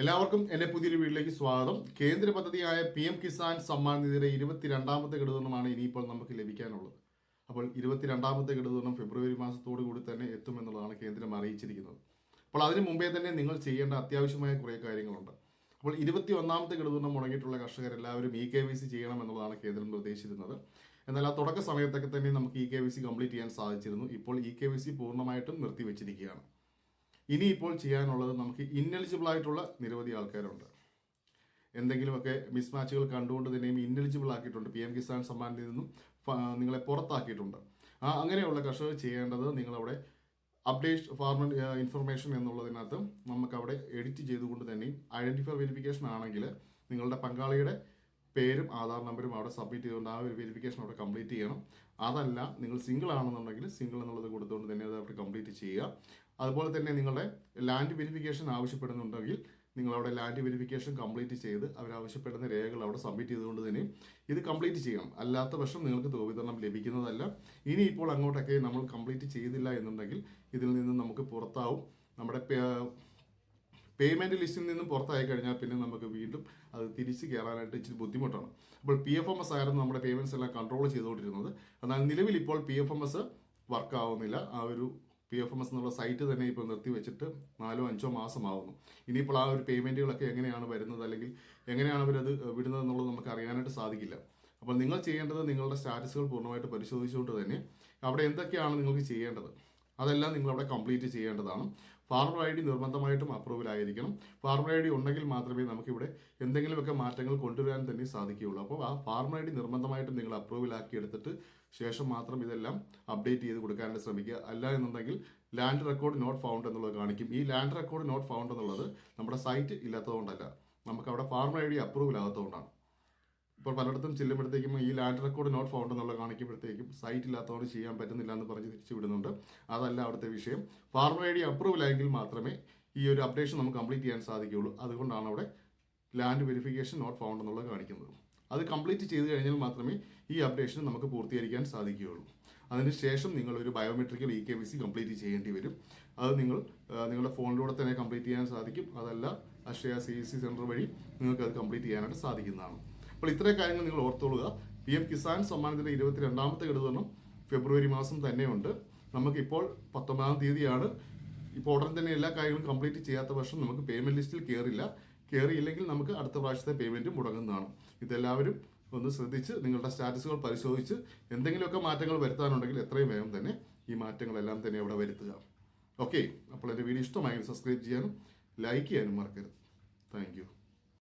എല്ലാവർക്കും എന്റെ പുതിയൊരു വീട്ടിലേക്ക് സ്വാഗതം. കേന്ദ്ര പദ്ധതിയായ പി എം കിസാൻ സമ്മാൻ നിധിയുടെ ഇരുപത്തിരണ്ടാമത്തെ ഘടകമാണ് ഇനിയിപ്പോൾ നമുക്ക് ലഭിക്കാനുള്ളത്. അപ്പോൾ ഇരുപത്തിരണ്ടാമത്തെ ഘടകം ഫെബ്രുവരി മാസത്തോടു കൂടി തന്നെ എത്തുമെന്നുള്ളതാണ് കേന്ദ്രം അറിയിച്ചിരിക്കുന്നത്. അപ്പോൾ അതിന് മുമ്പേ തന്നെ നിങ്ങൾ ചെയ്യേണ്ട അത്യാവശ്യമായ കുറേ കാര്യങ്ങളുണ്ട്. അപ്പോൾ ഇരുപത്തി ഒന്നാമത്തെ ഘടകം മുടങ്ങിയിട്ടുള്ള കർഷകരെല്ലാവരും ഇ കെ വി സി ചെയ്യണം എന്നുള്ളതാണ് കേന്ദ്രം നിർദ്ദേശിച്ചിരുന്നത് എന്നാൽ ആ തുടക്ക സമയത്തൊക്കെ തന്നെ നമുക്ക് E K Y C complete ചെയ്യാൻ സാധിച്ചിരുന്നു. ഇപ്പോൾ ഇ കെ വി സി പൂർണമായിട്ടും നിർത്തിവെച്ചിരിക്കുകയാണ്. ഇനി ഇപ്പോൾ ചെയ്യാനുള്ളത് നമുക്ക് ഇന്നെലിജിബിൾ ആയിട്ടുള്ള നിരവധി ആൾക്കാരുണ്ട്. എന്തെങ്കിലുമൊക്കെ മിസ്മാച്ചുകൾ കണ്ടുകൊണ്ട് തന്നെയും ഇന്നെലിജിബിൾ ആക്കിയിട്ടുണ്ട്. പി എം കിസാൻ സമ്മാനിൽ നിന്നും നിങ്ങളെ പുറത്താക്കിയിട്ടുണ്ട്. ആ അങ്ങനെയുള്ള കർഷകർ ചെയ്യേണ്ടത് നിങ്ങളവിടെ അപ്ഡേറ്റ് ഫാർമർ ഇൻഫർമേഷൻ എന്നുള്ളതിനകത്ത് നമുക്കവിടെ എഡിറ്റ് ചെയ്തുകൊണ്ട് തന്നെയും ഐഡന്റിഫൈ വെരിഫിക്കേഷൻ ആണെങ്കിൽ നിങ്ങളുടെ പങ്കാളിയുടെ പേരും ആധാർ നമ്പറും അവിടെ സബ്മിറ്റ് ചെയ്തുകൊണ്ട് ആ ഒരു വെരിഫിക്കേഷൻ അവിടെ കംപ്ലീറ്റ് ചെയ്യണം. അതല്ല നിങ്ങൾ സിംഗിൾ ആണെന്നുണ്ടെങ്കിൽ സിംഗിൾ എന്നുള്ളത് കൊടുത്തുകൊണ്ട് തന്നെ അത് അവിടെ കംപ്ലീറ്റ് ചെയ്യുക. അതുപോലെ തന്നെ നിങ്ങളുടെ ലാൻഡ് വെരിഫിക്കേഷൻ ആവശ്യപ്പെടുന്നുണ്ടെങ്കിൽ നിങ്ങൾ അവിടെ ലാൻഡ് വെരിഫിക്കേഷൻ കംപ്ലീറ്റ് ചെയ്ത് അവർ ആവശ്യപ്പെടുന്ന രേഖകൾ അവിടെ സബ്മിറ്റ് ചെയ്തുകൊണ്ട് തന്നെ ഇത് കംപ്ലീറ്റ് ചെയ്യണം. അല്ലാത്ത പക്ഷം നിങ്ങൾക്ക് തുക വിതരണം ലഭിക്കുന്നതല്ല. ഇനി ഇപ്പോൾ അങ്ങോട്ടൊക്കെ നമ്മൾ കംപ്ലീറ്റ് ചെയ്തില്ല എന്നുണ്ടെങ്കിൽ ഇതിൽ നിന്ന് നമുക്ക് പുറത്താവും. നമ്മുടെ പേയ്മെന്റ് ലിസ്റ്റിൽ നിന്നും പുറത്തായി കഴിഞ്ഞാൽ പിന്നെ നമുക്ക് വീണ്ടും അത് തിരിച്ച് കയറാനായിട്ട് ഇച്ചിരി ബുദ്ധിമുട്ടാണ്. അപ്പോൾ പി എഫ് എം എസ് ആയിരുന്നു നമ്മുടെ പേയ്മെന്റ്സ് എല്ലാം കൺട്രോൾ ചെയ്തുകൊണ്ടിരുന്നത്. എന്നാൽ നിലവിൽ ഇപ്പോൾ പി എഫ് എം എസ് വർക്കാവുന്നില്ല ആ ഒരു പി എഫ് എം എസ് എന്നുള്ള സൈറ്റ് തന്നെ ഇപ്പോൾ നിർത്തി വെച്ചിട്ട് നാലോ അഞ്ചോ മാസമാവുന്നു. ഇനിയിപ്പോൾ ആ ഒരു പേയ്മെന്റുകളൊക്കെ എങ്ങനെയാണ് വരുന്നത് അല്ലെങ്കിൽ എങ്ങനെയാണ് അവരത് വിടുന്നത് എന്നുള്ളത് നമുക്ക് അറിയാനായിട്ട് സാധിക്കില്ല. അപ്പോൾ നിങ്ങൾ ചെയ്യേണ്ടത് നിങ്ങളുടെ സ്റ്റാറ്റസുകൾ പൂർണമായിട്ട് പരിശോധിച്ചുകൊണ്ട് തന്നെ അവിടെ എന്തൊക്കെയാണ് നിങ്ങൾക്ക് ചെയ്യേണ്ടത്? അതെല്ലാം നിങ്ങൾ അവിടെ കംപ്ലീറ്റ് ചെയ്യേണ്ടതാണ്. ഫാർമർ ഐ ഡി നിർബന്ധമായിട്ടും അപ്രൂവൽ ആയിരിക്കണം. ഫാർമർ ഐ ഡി ഉണ്ടെങ്കിൽ മാത്രമേ നമുക്കിവിടെ എന്തെങ്കിലുമൊക്കെ മാറ്റങ്ങൾ കൊണ്ടുവരാൻ തന്നെ സാധിക്കുകയുള്ളൂ. അപ്പോൾ ആ ഫാർമർ ഐ ഡി നിർബന്ധമായിട്ടും നിങ്ങൾ അപ്രൂവൽ ആക്കി എടുത്തിട്ട് ശേഷം മാത്രം ഇതെല്ലാം അപ്ഡേറ്റ് ചെയ്ത് കൊടുക്കാനായിട്ട് ശ്രമിക്കുക. അല്ല എന്നുണ്ടെങ്കിൽ ലാൻഡ് റെക്കോർഡ് നോട്ട് ഫൗണ്ട് എന്നുള്ളത് കാണിക്കും. ഈ ലാൻഡ് റെക്കോർഡ് നോട്ട് ഫൗണ്ട് എന്നുള്ളത് നമ്മുടെ സൈറ്റ് ഇല്ലാത്തതുകൊണ്ടല്ല. നമുക്ക് അവിടെ ഫാർമർ ഐ ഡി അപ്രൂവൽ ആകാത്തതുകൊണ്ടാണ്. ഇപ്പോൾ പലയിടത്തും ചെല്ലുമ്പോഴത്തേക്കും ഈ ലാൻഡ് റെക്കോർഡ് നോട്ട് ഫൗണ്ട് എന്നുള്ള കാണിക്കുമ്പോഴത്തേക്കും സൈറ്റ് ഇല്ലാത്തതുകൊണ്ട് ചെയ്യാൻ പറ്റുന്നില്ല എന്ന് പറഞ്ഞ് തിരിച്ചു വിടുന്നുണ്ട് അതല്ല അവിടുത്തെ വിഷയം. ഫാർമർ ഐ ഡി അപ്രൂവൽ ആയെങ്കിൽ മാത്രമേ ഈ ഒരു അപ്ഡേഷൻ നമുക്ക് കംപ്ലീറ്റ് ചെയ്യാൻ സാധിക്കുകയുള്ളൂ. അതുകൊണ്ടാണ് അവിടെ ലാൻഡ് വെരിഫിക്കേഷൻ നോട്ട് ഫൗണ്ട് എന്നുള്ളത് കാണിക്കുന്നത്. അത് കംപ്ലീറ്റ് ചെയ്ത് കഴിഞ്ഞാൽ മാത്രമേ ഈ അപ്ഡേഷൻ നമുക്ക് പൂർത്തീകരിക്കാൻ സാധിക്കുകയുള്ളൂ. അതിനുശേഷം നിങ്ങൾ ഒരു biometrical e K Y C complete ചെയ്യേണ്ടി വരും. അത് നിങ്ങൾ നിങ്ങളുടെ ഫോണിലൂടെ തന്നെ കംപ്ലീറ്റ് ചെയ്യാൻ സാധിക്കും. അതല്ല അക്ഷയ സി സി സെന്റർ വഴി നിങ്ങൾക്ക് അത് കംപ്ലീറ്റ് ചെയ്യാനായിട്ട് സാധിക്കുന്നതാണ്. അപ്പോൾ ഇത്രയും കാര്യങ്ങൾ നിങ്ങൾ ഓർത്തോളുക. പി എം കിസാൻ സമ്മാനത്തിന്റെ ഇരുപത്തിരണ്ടാമത്തെ ഘടകം ഫെബ്രുവരി മാസം തന്നെയുണ്ട്. നമുക്കിപ്പോൾ പത്തൊമ്പതാം തീയതിയാണ്. ഇപ്പോൾ ഉടൻ തന്നെ എല്ലാ കാര്യങ്ങളും കംപ്ലീറ്റ് ചെയ്യാത്ത പക്ഷം നമുക്ക് പേയ്മെന്റ് ലിസ്റ്റിൽ കയറില്ല കയറിയില്ലെങ്കിൽ നമുക്ക് അടുത്ത പ്രാവശ്യത്തെ പേയ്മെന്റ് മുടങ്ങുന്നതാണ്. ഇതെല്ലാവരും ഒന്ന് ശ്രദ്ധിച്ച് നിങ്ങളുടെ സ്റ്റാറ്റസുകൾ പരിശോധിച്ച് എന്തെങ്കിലുമൊക്കെ മാറ്റങ്ങൾ വരുത്താനുണ്ടെങ്കിൽ എത്രയും വേഗം തന്നെ ഈ മാറ്റങ്ങളെല്ലാം തന്നെ അവിടെ വരുത്തുക. ഓക്കെ അപ്പോൾ എന്റെ വീഡിയോ ഇഷ്ടമായെങ്കിൽ സബ്സ്ക്രൈബ് ചെയ്യാനും ലൈക്ക് ചെയ്യാനും മറക്കരുത്.